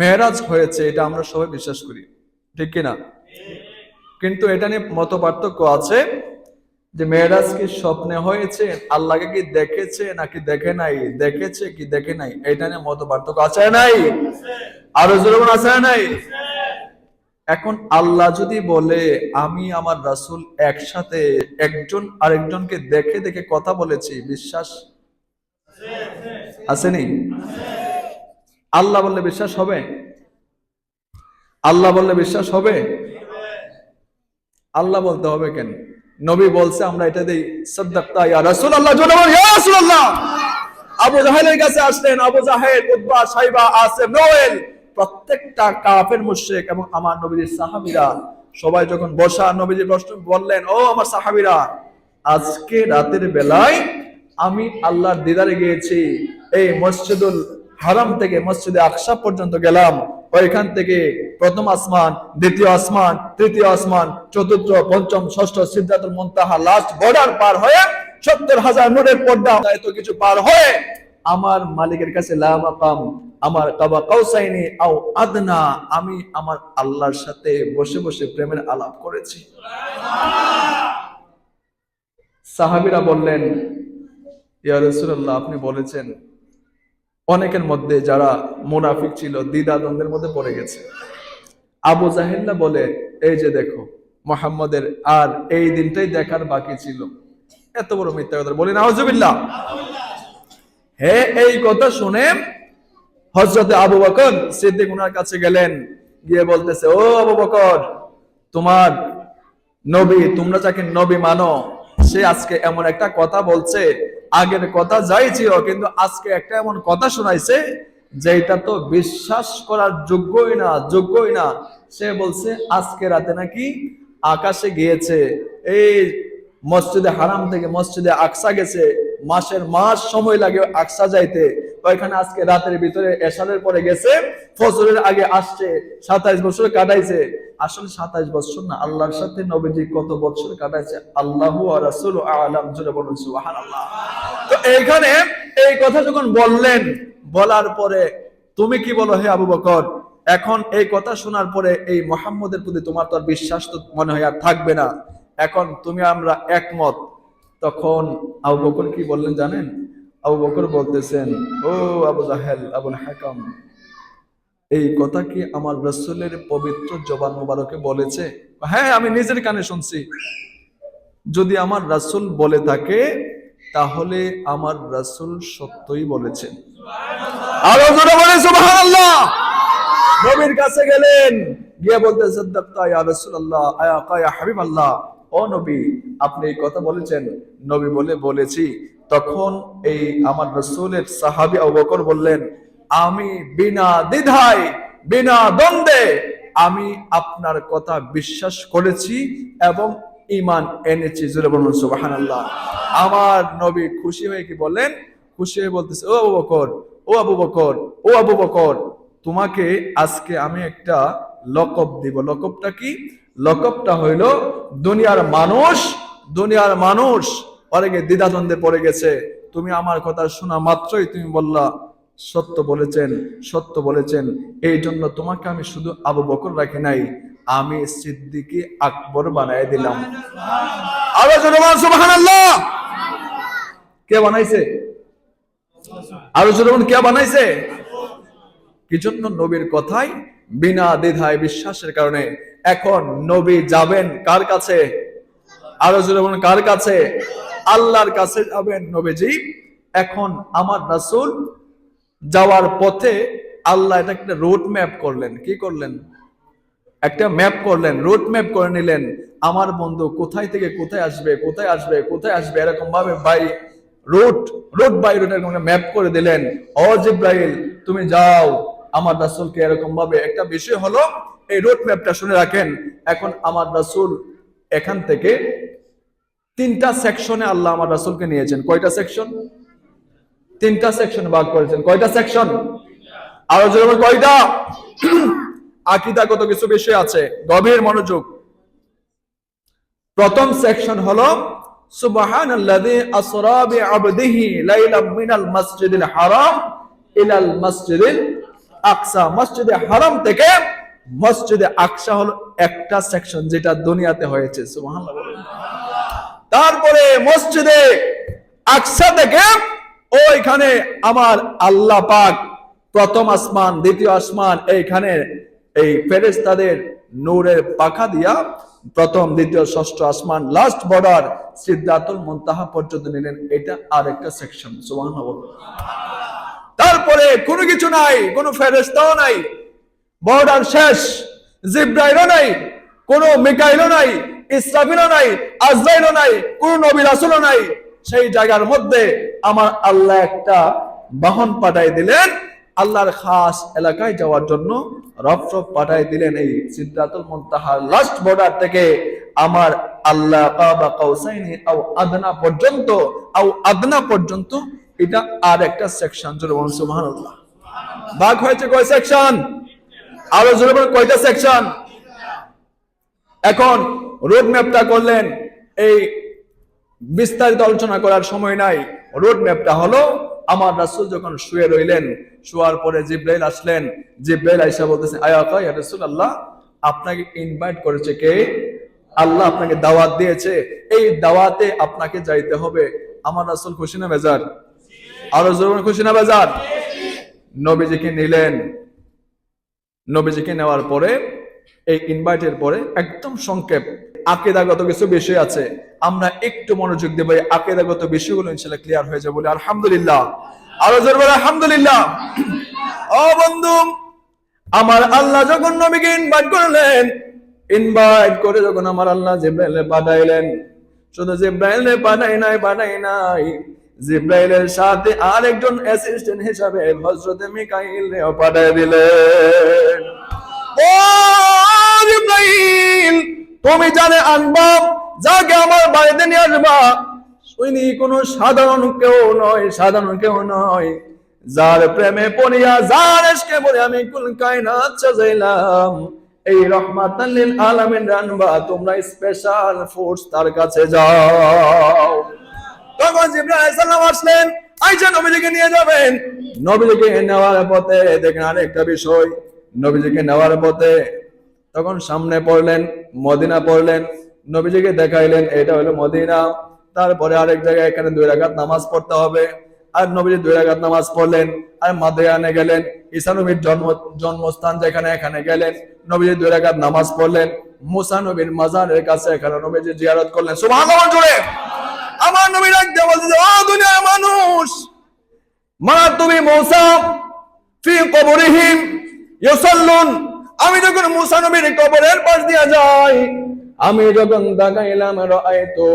মেহরাজ হয়েছে, এটা আমরা সবাই বিশ্বাস করি। ঠিক কিনা? কিন্তু এটা নিয়ে মত পার্থক্য আছে যে মেহরাজ কি স্বপ্নে হয়েছে, আল্লাহকে কি দেখেছে নাকি দেখে নাই? দেখেছে কি দেখে নাই? এটা নিয়ে মত পার্থক্য আছে নাই? আরও জোর আছে নাই? এখন আল্লাহ যদি বলে, আমি আমার রাসুল একসাথে একজন আরেকজনকে দেখে দেখে কথা বলেছি, বিশ্বাস? আসেনি আল্লাহ বললে বিশ্বাস হবে? আল্লাহ বললে বিশ্বাস হবে? আল্লাহ বলতে হবে কেন? নবী বলছে, আমরা এটা দেই আবু কাছে আসলেন, আবু সাইবা নোয়েল প্রত্যেকটা কাফের এবং আমার নবীর সবাই যখন বসা, নবীজি প্রশ্ন বললেন, ও আমার সাহাবীরা, আজকে রাতের বেলায় আমি আল্লাহর দিদারে গিয়েছি, এই মসজিদুল হারাম থেকে মসজিদে আকসা পর্যন্ত গেলাম। ওইখান থেকে প্রথম আসমান, দ্বিতীয় আসমান, তৃতীয় আসমান, চতুর্থ, পঞ্চম, ষষ্ঠ, সিদ্ধাতুল মুনতাহা লাস্ট বর্ডার পার হয়ে সত্তর হাজার নোটের পর্দা এত কিছু পার হয়ে আমার মালিকের কাছে লামাকাম আমার কাবা কাউসাইনি আও আদনা, আমি আমার আল্লাহর সাথে বসে বসে প্রেমের আলাপ করেছি। সাহাবীরা বললেন, ইয়া রাসূলুল্লাহ, আপনি বলেছেন অনেকের মধ্যে যারা মুনাফিক ছিল দ্বিধা দ্বন্দ্বের মধ্যে পড়ে গেছে। আবু জাহেল্লা বলে, এই যে দেখো, মোহাম্মদের আর এই দিনটাই দেখার বাকি ছিল। এত বড় মিথ্যা কথা বলি নাউজুবিল্লাহ হে, এই কথা শুনে হজরতে আবু বকর সিদ্দিক উনার কাছে গেলেন, গিয়ে বলতেছে, ও আবু বকর, তোমার নবী, তোমরা যাকে নবী মানো, সে আজকে এমন একটা কথা বলছে আগের কথা যাই ছিল, কিন্তু আজকে একটা এমন কথা শোনাইছে যেটা তো বিশ্বাস করার যোগ্যই না যোগ্যই না। সে বলছে, আজকে রাতে নাকি আকাশে গিয়েছে, এই মসজিদে হারাম থেকে মসজিদে আকসা গেছে, মাসের মাস সময় লাগে আকসা যাইতে। ওইখানে আজকে রাতের ভিতরে এশারের পরে গেছে, ফজরের আগে আসছে, সাতাইশ বছর কাটাইছে। আসলে সাতাইশ বছর না, আল্লাহর সাথে নবীজি কত বছর কাটাইছে? আল্লাহ আলাম জুড়ে বলুন সুবহানাল্লাহ। তো এইখানে এই কথা যখন বললেন, বলার পরে তুমি কি বলো হে আবু বকর? এখন এই কথা শোনার পরে এই মোহাম্মদের প্রতি তোমার তো বিশ্বাস তো মনে হয় আর থাকবে না। এখন তুমি আমরা একমত। তখন আবু বকর কি বললেন জানেন? আবু বকর বলতেছেন, ও আবু জাহেল, আবুল হাকাম, এই কথা কি আমার রসুলের পবিত্র জবান মোবারকে বলেছে? হ্যাঁ আমি নিজের কানে শুনছি। যদি আমার রাসূল বলে থাকে তাহলে আমার রাসূল সত্যই বলেছেন। আরও জোরে বলে সুবহানাল্লাহ। নবীর কাছে গেলেন গিয়ে বলতে সাদ্দাক্তা ইয়া রাসূলুল্লাহ আয়া কায়া হাবিবাল্লাহ। ও নবী আপনি এই কথা বলেছেন। নবী বলে বলেছি। তখন এই আমার রাসূলের সাহাবী আবু বকর বললেন আমি বিনা দ্বিধায় বিনা দ্বন্দ্বে আমি আপনার কথা বিশ্বাস করেছি এবং ইমান এনেছি। জোরে বলুন, সুবহানাল্লাহ। আমার নবী খুশি হয়ে কি বললেন? খুশি হয়ে বলতেছে, ও আবু বকর, ও আবু বকর, ও আবু বকর, তোমাকে আজকে আমি একটা লকব দিব। লকবটা কি? লকবটা হইল, দুনিয়ার মানুষ দুনিয়ার মানুষ অনেকে দ্বিধাদ্বন্দ্বে পড়ে গেছে। তুমি আমার কথা শোনা মাত্রই তুমি বললা, সত্য বলেছেন সত্য বলেছেন। এই জন্য তোমাকে আমি শুধু আবু বকর রাখি নাই আমি সিদ্দিকি আকবর বানায় দিলাম। আরও জনমান সুবহানাল্লাহ। কে বানাইছে? আরও জনমান কে বানাইছে? কি জন্য নবীর কথাই বিনা দ্বিধায় বিশ্বাসের কারণে এখন নবী যাবেন কার কাছে? আরও বলুন কার কাছে? আল্লাহর কাছে যাবেন নবীজি। এখন আমার রাসূল যাওয়ার পথে আল্লাহ এটা একটা রোড ম্যাপ করলেন। কি করলেন? একটা ম্যাপ করলেন রোড ম্যাপ করে নিলেন, আমার বন্ধু কোথায় থেকে কোথায় আসবে কোথায় আসবে কোথায় আসবে? এরকম ভাবে by road road by route এরকম ম্যাপ করে দিলেন। ও জিব্রাইল, তুমি যাও, আমার রাসূলকে এরকম ভাবে একটা বিষয় হলো, এই রোড ম্যাপটা শুনে রাখেন, এখন আমার রাসূল এখান থেকে তিনটা সেকশনে আল্লাহ আমার রাসূলকে নিয়েছেন। কয়টা সেকশন তিনটা সেকশন ভাগ করেছেন। কয়টা সেকশন আরও জোরে কয়টা? আকিদাগত কিছু বিষয় আছে। গভীর মনোযোগ। প্রথম সেকশন হলো সুবহানাল্লাহ। তারপরে মসজিদে আকসা থেকে ওইখানে আমার আল্লাহ পাক প্রথম আসমান, দ্বিতীয় আসমান এইখানে এই ফেরেশতাদের নূরের পাখা দিয়া প্রথম, দ্বিতীয়, ষষ্ঠ আসমান লাস্ট বর্ডার সিদ্ধাতুল মুনতাহা পর্যন্ত নিলেন। এটা আরেকটা সেকশন সুবহানাল্লাহ। বলুন। তারপরে কোনো কিছু নাই, কোনো ফেরেশতাও নাই বর্ডার শেষ, জিব্রাইলও নাই, কোনো মিকাইলও নাই, ইসরাফিলও নাই, আজরাইলও নাই, কোন নবী রাসূলও নাই। সেই জায়গার মধ্যে আমার আল্লাহ একটা বাহন পাঠাই দিলেন আল্লাহর খাস এলাকায় যাওয়ার জন্য। রফরফ পাঠাই দিলেন এই সিদ্ধাতুল মুনতাহার লাস্ট বর্ডার থেকে। আমার আল্লাহ কাবা কাউসাইনি আও আদনা পর্যন্ত, আও আদনা পর্যন্ত এটা আর একটা সেকশন জোরে বলুন, সুবহানাল্লাহ। ভাগ হয়েছে কয় সেকশন আরও জোরে বলুন, কয়টা সেকশন এখন রোড ম্যাপটা করলেন, এই বিস্তারিত আলোচনা করার সময় নাই। রোড ম্যাপটা হলো আমার রাসূল যখন শুয়ে রইলেন, শোয়ার পরে জিব্রাইল আসলেন, জিব্রাইল আইসা বলতেছে আয়াকা ইয়া রাসূলুল্লাহ, আপনাকে ইনভাইট করেছে কে? আল্লাহ আপনাকে দাওয়াত দিয়েছে। এই দাওয়াতে আপনাকে যাইতে হবে। আমার রাসূল খুশি না বেজার? আরও জোরে খুশি না বেজার? নবীজিকে নিলেন। নবীজিকে নেওয়ার পরে, এই ইনভাইটের পরে একদম সংক্ষেপ আকেদাগত কিছু বিষয় আছে। আমরা একটু মনোযোগ দেবো আকেদাগত বিষয়গুলো ইনশাল্লাহ ক্লিয়ার হয়ে যাবে বলে আলহামদুলিল্লাহ। আরও জোর বলে আলহামদুলিল্লাহ। ও বন্ধু, আমার আল্লাহ যখন নবীকে ইনভাইট করলেন ইনভাইট করে যখন আমার আল্লাহ জিব্রাইলে পাঠাইলেন, শুধু জিব্রাইলে পাঠাই নাই পাঠাই নাই, জিব্রাইলের সাথে আরেকজন অ্যাসিস্ট্যান্ট হিসাবে হযরত মিকাইল রেও পাঠাই দিলেন। ও জিব্রাইল! তুমি জানে আনবা যাকে আমার বাড়িতে নিয়ে আসবা উনি কোনো সাধারণ কেউ নয়, সাধারণ কেউ নয়। যার প্রেমে পড়িয়া, যার এসকে পড়ে আমি কুল কায়নাত সাজাইলাম। এই রহমাতাল লিল আলামিন রানবা, তোমরা স্পেশাল ফোর্স তার কাছে যাও। তখন জিব্রাইল আলাইহিস আসলেন, আইসা নবীজিকে নিয়ে যাবেন। নবীজিকে নেওয়ার পথে দেখেন আরেকটা বিষয়, নবীজিকে নেওয়ার পথে তখন সামনে পড়লেন মদিনা পড়লেন, নবীজিকে দেখাইলেন, এটা হলো মদিনা। তারপরে আরেক জায়গায় এখানে দুই রাকাত নামাজ পড়তে হবে। আর নবীজি দুই রাকাত নামাজ পড়লেন, আর মাদিয়ানে গেলেন ঈসানবীর জন্ম, জন্মস্থান যেখানে এখানে গেলেন, নবীজি দুই রাকাত নামাজ পড়লেন। মুসা নবীর মাজারের কাছে এখানে নবীজি জিয়ারত করলেন। সুবহানাল্লাহ জুড়ে আমার নবী রাখতে বলছে দুনিয়ার মানুষ, মা তুমি মৌসা, ফি কবরিহিম ইউসাল্লুন আমি যখন মুসা নবীর কবরের পাশ দিয়া যাই, আমি যখন তাকাইলাম রাআইতু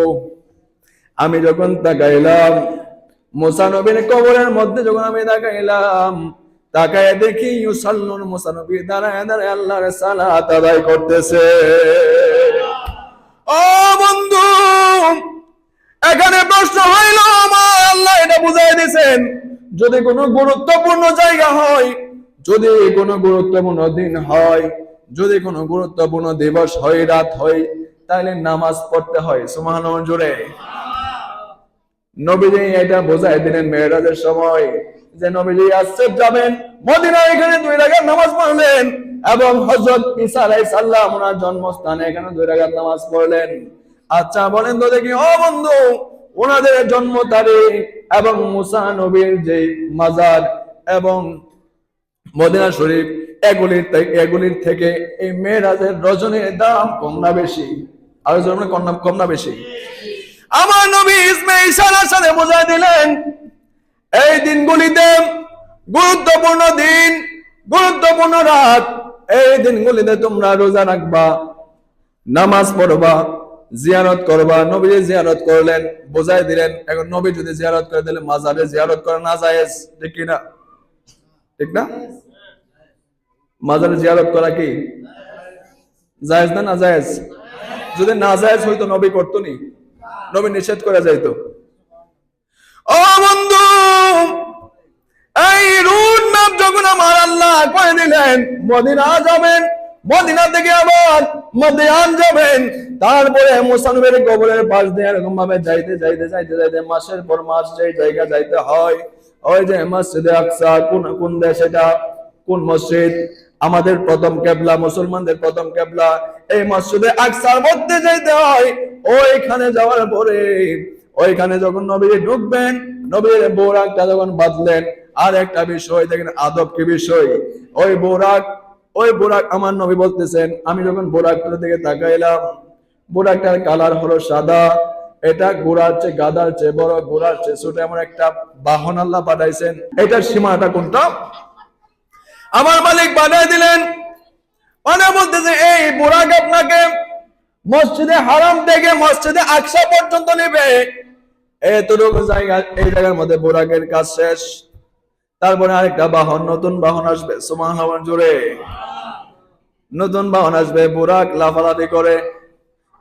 আমি যখন তাকাইলাম, মুসা নবীর কবরের মধ্যে যখন আমি তাকাইলাম তাকায় দেখি ইউসাল্লুন মুসা নবী দাঁড়ায় দাঁড়ায় আল্লাহর সালাত আদায় করতেছে। ও বন্ধু, এখানে প্রশ্ন হইল আমার, আল্লাহ এটা বুঝাই দিছেন। যদি কোনো গুরুত্বপূর্ণ জায়গা হয় যদি কোনো গুরুত্বপূর্ণ দিন হয়, যদি কোনো গুরুত্বপূর্ণ দিবস হয়, রাত হয়, তাহলে নামাজ পড়তে হয়। সুমাহান জোরে। নবীজি এটা বোঝাই দিলেন মেয়েরাজের সময় যে নবীজি আসছে যাবেন মদিনা এখানে দুই রাকাত নামাজ পড়লেন এবং হযরত ঈসা আলাইহিস সালাম ওনার জন্মস্থানে এখানে দুই রাকাত নামাজ পড়লেন। আচ্ছা বলেন তো দেখি, ও বন্ধু, ওনাদের জন্ম তারিখ এবং মুসা নবীর যে মাজার এবং মদিনা শরীফ, এগুলির এগুলির থেকে এই মেয়েরাজের রজনীর দাম কম না বেশি। আর কম কম না বেশি। আমার নবী ইসমাইল ইশারার সাথে দিলেন, এই দিনগুলিতে গুরুত্বপূর্ণ দিন, গুরুত্বপূর্ণ রাত, এই দিনগুলিতে তোমরা রোজা রাখবা, নামাজ পড়বা, জিয়ারত করবা। নবী জিয়ারত করলেন বোঝাই দিলেন, এখন নবী যদি জিয়ারত করে দিলে মাজারে জিয়ারত করা না জায়েজ ঠিক কি না ঠিক না? মাজারে জিয়ারত করা কি? জায়েজ না না জায়েজ? যদি না জায়েজ হইতো নবী করতো নি? নবী নিষেধ করে যাইতো। ও বন্ধু, এই রুট ম্যাপ যখন আমার আল্লাহ করে দিলেন, মদিনা যাবেন, মদিনা থেকে আবার মদিয়ান যাবেন। তারপরে মুসানবের কবরের পাশ দিয়ে এরকম ভাবে যাইতে যাইতে যাইতে যাইতে, মাসের পর মাস যে জায়গা যাইতে হয় ওই যে মসজিদে আকসা, কোন কোন দেশ এটা? কোন মসজিদ? আমাদের প্রথম কেবলা, মুসলমানদের প্রথম কেবলা। এই মসজিদে আকসার মধ্যে যেতে হয়। ওইখানে যাওয়ার পরে, ওইখানে যখন নবী ঢুকবেন নবীর বোরাকটা যখন বাঁধলেন, আর একটা বিষয়, দেখেন আদব কি বিষয়? ওই বোরাক ওই বোরাক আমার নবী বলতেছেন, আমি যখন বোরাকটার দিকে তাকাইলাম বোরাকটার কালার হলো সাদা। এটা ঘোড়ার চেয়ে গাদার চেয়ে বড় ঘোড়ার চেয়ে ছোট এমন একটা বাহন আল্লাহ পাঠাইছেন। এটার সীমাটা কোনটা? আমার মালিক বানিয়ে দিলেন। মানে বলতেছে, এই আপনাকে মসজিদে হারাম থেকে মসজিদে আকসা পর্যন্ত নেবে। এতটুকু জায়গা, এই জায়গার মধ্যে বোরাকের কাজ শেষ। তারপরে আরেকটা বাহন, নতুন বাহন আসবে। সুমান জুড়ে নতুন বাহন আসবে বোরাক লাফালাফি করে।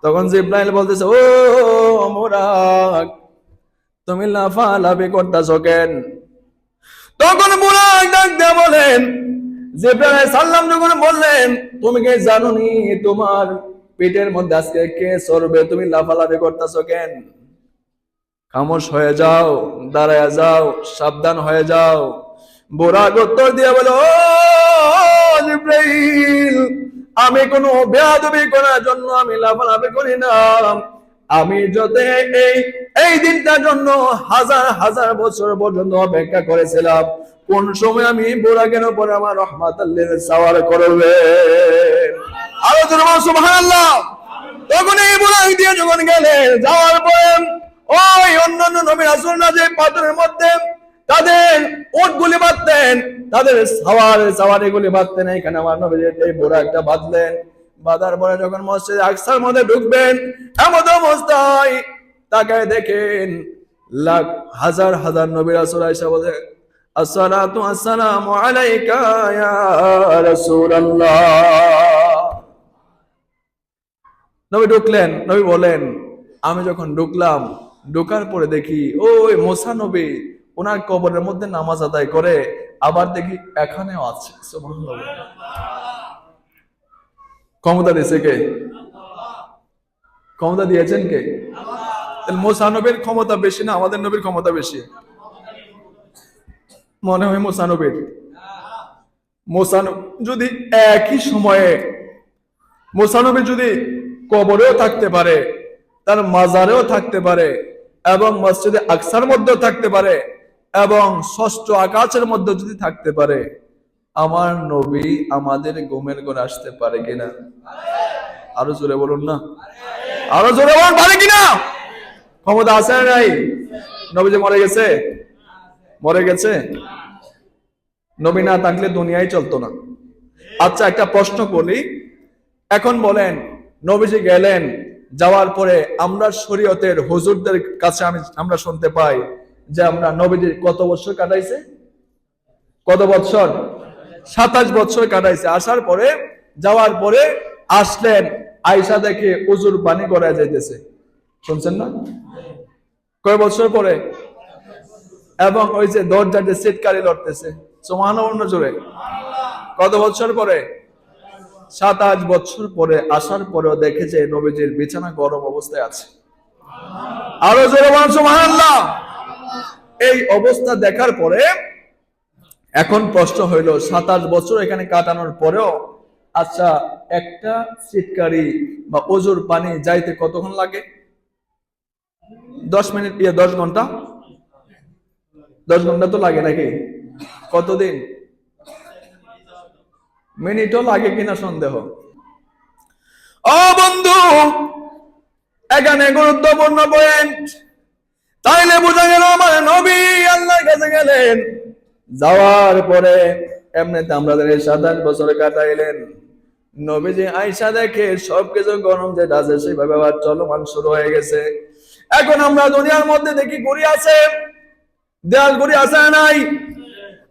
তখন জিব্রাইল বলতেছে ও বোরাক তুমি করতেছ কেন? তখন ডাক দিয়ে বলেন, জিব্রাইল সাল্লাম যখন বললেন, তুমি কি তোমার পেটের মধ্যে আজকে কে সরবে তুমি লাফালাফি করতেছ কেন? খামোশ হয়ে যাও, দাঁড়ায় যাও, সাবধান হয়ে যাও। বুড়াক উত্তর দিয়ে বলে আমি কোনো বেয়াদবি করার জন্য আমি লাফালাফি করি না। আমি যত এই এই দিনটার জন্য হাজার হাজার বছর পর্যন্ত অপেক্ষা করেছিলাম। কোন সময় আমি বোরাকের উপরে আমার রহমাত সাওয়ার করবে? আরও সুবহানাল্লাহ। তখন এই বোরাক দিয়ে যখন গেলে, যাওয়ার পরে ওই অন্যান্য নবী রাসূলরা যে পাথরের মধ্যে তাদের ওট গুলি বাঁধতেন, তাদের সাওয়ার, সাওয়ারি গুলি বাঁধতেন, এখানে আমার নবী এই বোরাকটা বাঁধলেন। বাঁধার পরে যখন মসজিদ আকসার মধ্যে ঢুকবেন এমন অবস্থায় তাকায় দেখেন লাখ, হাজার হাজার নবী রাসূল আয়েশা বলে, আসসালাতু আসসালামু আলাইকা ইয়া রাসূলুল্লাহ। নবী ঢুকলেন, নবী বলেন, আমি যখন ঢুকলাম, ঢোকার পরে দেখি, ওই মোসা নবী ওনার কবরের মধ্যে নামাজ আদায় করে, আবার দেখি এখানেও আছে। সুবহানাল্লাহ। ক্ষমতা দিয়েছে কে? ক্ষমতা দিয়েছেন কে? তাহলে মোসা নবীর ক্ষমতা বেশি না আমাদের নবীর ক্ষমতা বেশি? মনে হয় মোসা নবীর। মোসানব যদি একই সময়ে মোসানবী যদি কবরেও থাকতে পারে, তার মাজারেও থাকতে পারে, এবং মসজিদে আকসার মধ্যেও থাকতে পারে, এবং ষষ্ঠ আকাশের মধ্যে যদি থাকতে পারে আমার নবী আমাদের ঘুমের ঘরে আসতে পারে কিনা? আরও জোরে বলুন না। আরও জোরে বলুন, পারে কিনা? ক্ষমতা আছে নাই? নবী যে মরে গেছে? মরে গেছে? নবী না থাকলে দুনিয়ায় চলতো না। আচ্ছা একটা প্রশ্ন করি। এখন বলেন, নবীজি গেলেন, যাওয়ার পরে আমরা শরীয়তের হুজুরদের কাছে আমি আমরা শুনতে পাই যে আমরা নবীজি কত বছর কাটাইছে? কত বছর? সাতাশ বছর কাটাইছে। আসার পরে, যাওয়ার পরে আসলেন আয়সা দেখে উজুর পানি করা যাইতেছে। শুনছেন না? কয় বছর পরে? এবং ওই যে দরজা যে সিটকারি লড়তেছে অন্য জোরে। কত বছর পরে? সাতাশ বছর পরে আসার পরেও দেখেছে নবীজির বিছানা গরম অবস্থায় আছে। আরও জোরে সুবহানাল্লাহ। এই অবস্থা দেখার পরে এখন প্রশ্ন হইল, সাতাশ বছর এখানে কাটানোর পরেও আচ্ছা একটা সিটকারি বা ওজুর পানি যাইতে কতক্ষণ লাগে? দশ মিনিট ইয়ে দশ ঘণ্টা? দশ ঘণ্টা তো লাগে নাকি? কতদিন? মিনিটও লাগে কিনা সন্দেহ? ও বন্ধু, এখানে গুরুত্বপূর্ণ পয়েন্ট তাইলে বোঝা গেল আমার নবী আল্লাহর কাছে গেলেন। যাওয়ার পরে এমনিতে আমরা সাতাশ বছরে কাটাইলেন। নবীজি আয়সা দেখে সবকিছু গরম যেটা আছে সেভাবে আবার চলমান শুরু হয়ে গেছে। এখন আমরা দুনিয়ার মধ্যে দেখি ঘুরি আছে। দেয়াল ঘুরি আছে নাই?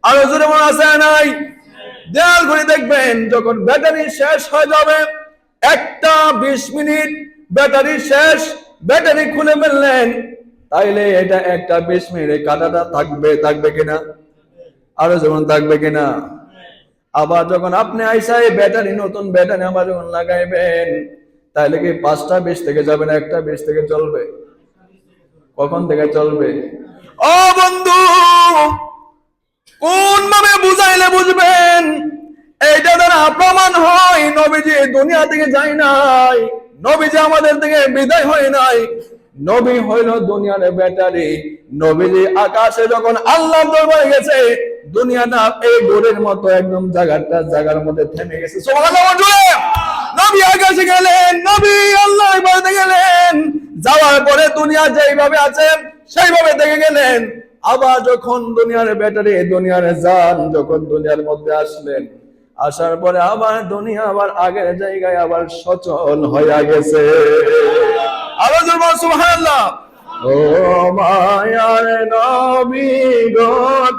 আরও জোরে মনে আছে নাই? দেয়াল ঘড়ি দেখবেন, যখন ব্যাটারি শেষ হয়ে যাবে, একটা বিশ মিনিট ব্যাটারি শেষ, ব্যাটারি খুলে ফেললেন, তাইলে এটা একটা বিশ মিনিট কাটাটা থাকবে থাকবে কিনা? আরও যেমন থাকবে কিনা? আবার যখন আপনি আইসাই ব্যাটারি, নতুন ব্যাটারি আবার যখন লাগাইবেন, তাহলে কি পাঁচটা বিশ থেকে যাবে না একটা বিশ থেকে চলবে? কখন থেকে চলবে? ও বন্ধু, কোন ভাবে বুঝাইলে বুঝবেন? এইটা দ্বারা প্রমাণ হয়, নবীজি দুনিয়া থেকে যায় নাই, নবীজি আমাদের থেকে বিদায় হয় নাই। নবী হইল দুনিয়ার ব্যাটারি, নবীজি আকাশে যখন আল্লাহ দরবারে গেছে দুনিয়াটা এই গোরের মতো একদম জায়গাটা, জায়গার মধ্যে থেমে গেছে। নবী আকাশে গেলেন, নবী আল্লাহ ইবাদতে গেলেন। যাওয়ার পরে দুনিয়া যেইভাবে আছে, সেইভাবে দেখে গেলেন। আবার যখন দুনিয়ার ব্যাটারি, দুনিয়ার যান যখন দুনিয়ার মধ্যে আসলেন, আসার পরে আবার দুনিয়া আবার আগের জায়গায় আবার সচল হয়ে গেছে। আরও জোর সুবহানাল্লাহ! ও মায়ার নবী গো,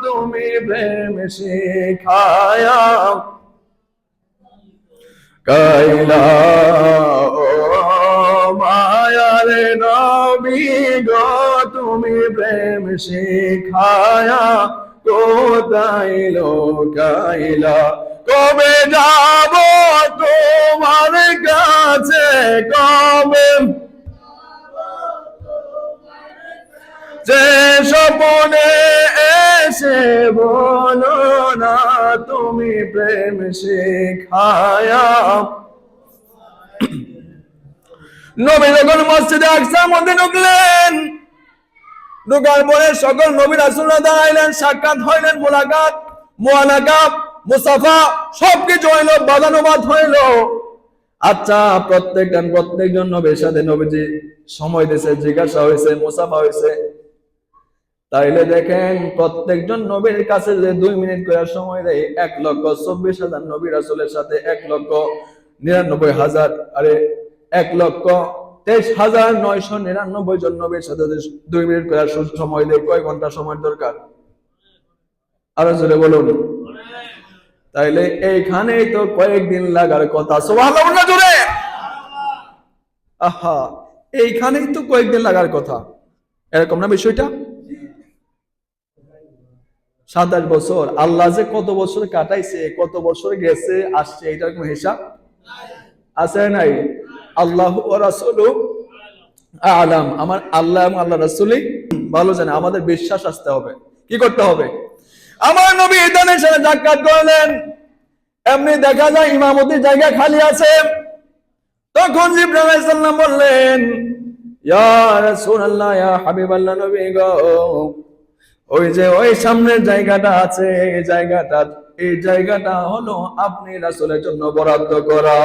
তুমি প্রেম শিখায়া কাইলা ও মায়ার নবী গো, তুমি প্রেম শিখায়া কোথায় কাইলা কবে যাব তোমার কাছে? কবে যে স্বপনে এসে বলো না, তুমি প্রেম শেখায়া। নবী যখন মসজিদে আকসার মধ্যে ঢুকলেন, ঢুকার পরে সকল নবী রাসুল্লাহ দাঁড়াইলেন, সাক্ষাৎ হইলেন, মোলাকাত, মোয়ানাকাত মুসাফা সবকিছু হইল, বাদানুবাদ হইল। আচ্ছা প্রত্যেকজন প্রত্যেকজন নবীর সাথে নবীজি সময় দিয়েছে, জিজ্ঞাসা হয়েছে মুসাফা হয়েছে। তাইলে দেখেন, প্রত্যেকজন নবীর কাছে যে দুই মিনিট করে সময় দেয়, এক লক্ষ চব্বিশ হাজার নবী রাসুলের সাথে এক লক্ষ নিরানব্বই হাজার, আরে এক লক্ষ তেইশ হাজার নয়শো নিরানব্বই জন নবীর সাথে দুই মিনিট করে সময় দেয়, কয় ঘণ্টা সময় দরকার? আরও জোরে বলুন। তাইলে এইখানেই তো কয়েকদিন লাগার কথা। সুবহানাল্লাহ জোরে! আহা, এইখানেই তো কয়েকদিন লাগার কথা। এরকম না বিষয়টা? সাতাশ বছর। আল্লাহ যে কত বছর কাটাইছে, কত বছর গেছে, আসছে এটার কোনো হিসাব আছে নাই? আল্লাহ আলাম। আমার আল্লাহ এবং আল্লাহ রাসূলই ভালো জানে, আমাদের বিশ্বাস আসতে হবে। কি করতে হবে? আমার নবী ইদানের সাথে সাক্ষাৎ করলেন। এমনি দেখা যায় ইমামতির জায়গা খালি আছে। তখন সালাম বললেন, ইয়া রাসূলুল্লাহ, ইয়া হাবিবাল্লাহ নবী গো ওই যে ওই সামনের জায়গাটা আছে, এই জায়গাটা এই জায়গাটা হলো আপনি রাসূলের জন্য বরাদ্দ করা।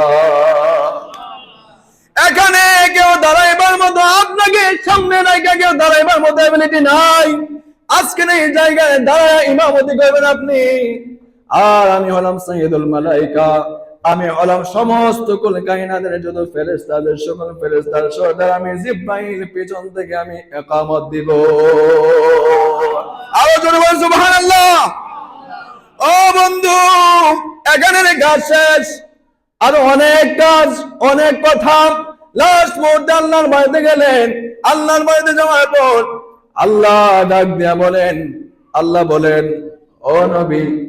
এখানে কেউ দাঁড়াইবার মতো আপনাকে সামনে রাখা কেউ দাঁড়াইবার মতো এবিলিটি নাই। আজকে এই জায়গায় দাঁড়ায় ইমামতি করবেন আপনি। আর আমি হলাম সৈয়দুল মালাইকা। আমি হলাম সমস্ত কুল কাহিনাদের যত ফেরেস্তাদের সকল ফেরেস্তার সর্দার আমি জিব্রাইল পেছন থেকে আমি একামত দিব। আরও জোরে সুবহানাল্লাহ। ও বন্ধু কাজ শেষ। আরও অনেক কাজ, অনেক কথা। লাস্ট মুহূর্তে আল্লাহর বাড়িতে গেলেন। আল্লাহর বাড়িতে যাওয়ার পর আল্লাহ ডাক দিয়া বলেন, আল্লাহ বলেন, ও নবী